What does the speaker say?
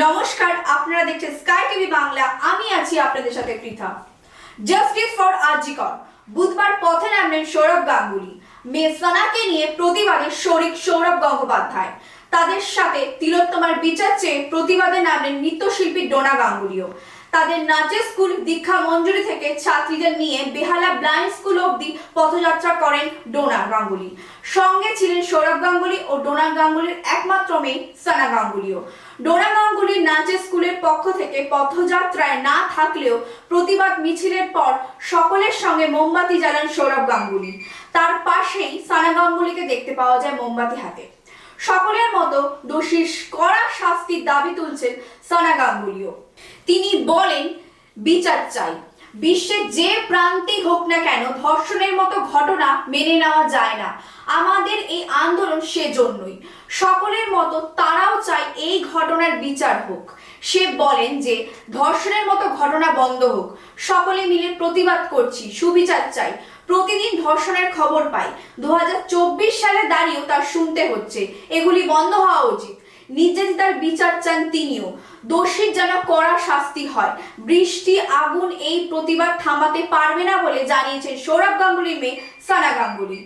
নমস্কার, আপনারা দেখছেন স্কাই টিভি বাংলা। আমি আছি আপনাদের সাথে পৃথা। জাস্টিস ফর আজিকর বুধবার পথে নামলেন সৌরভ গাঙ্গুলি। মেয়ে সানাকে নিয়ে প্রতিবাদে শরিক সৌরভ গঙ্গোপাধ্যায়। তাদের সাথে তিলোত্তমার বিচার চেয়ে প্রতিবাদে নামলেন নৃত্যশিল্পী ডোনা গাঙ্গুলিও। তাদের নাচের স্কুল দীক্ষা মঞ্জুরি থেকে ছাত্রীদের নিয়ে বেহালা ব্লাইন্ড স্কুল অবধি পথযাত্রা করেন ডোনা গাঙ্গুলি। সঙ্গে ছিলেন সৌরভ গাঙ্গুলি ও ডোনা গাঙ্গুলির একমাত্র মেয়ে সানা গাঙ্গুলিও। ডোনা গাঙ্গুলির নাচের স্কুলের পক্ষ থেকে পথযাত্রায় না থাকলেও প্রতিবাদ মিছিলের পর সকলের সঙ্গে মোমবাতি জ্বালান সৌরভ গাঙ্গুলি। তার পাশেই সানা গাঙ্গুলিকে দেখতে পাওয়া যায় মোমবাতি হাতে। সকলের মতো দোষীর কড়া শাস্তির দাবি তুলছেন সানা গাঙ্গুলিও। তিনি বলেন, বিচার চাই। বিশ্বের যে প্রান্তেই হোক না কেন ধর্ষণের মতো ঘটনা মেনে নেওয়া যায় না। আমাদের এই আন্দোলন সেজন্যই। সকলের মতো তারাও চায় এই ঘটনার বিচার হোক। সে বলেন যে, ধর্ষণের মতো ঘটনা বন্ধ হোক। সকলে মিলে প্রতিবাদ করছি, সুবিচার চাই। প্রতিদিন ধর্ষণের খবর পাই। দু হাজার চব্বিশ সালে দাঁড়িয়েও তার শুনতে হচ্ছে। এগুলি বন্ধ হওয়া উচিত। নির্যাতিতার বিচার চান তিনিও। দোষীর যেন কড়া শাস্তি হয়। বৃষ্টি, আগুন এই প্রতিবাদ থামাতে পারবে না বলে জানিয়েছেন সৌরভ গাঙ্গুলির মেয়ে সানা গাঙ্গুলি।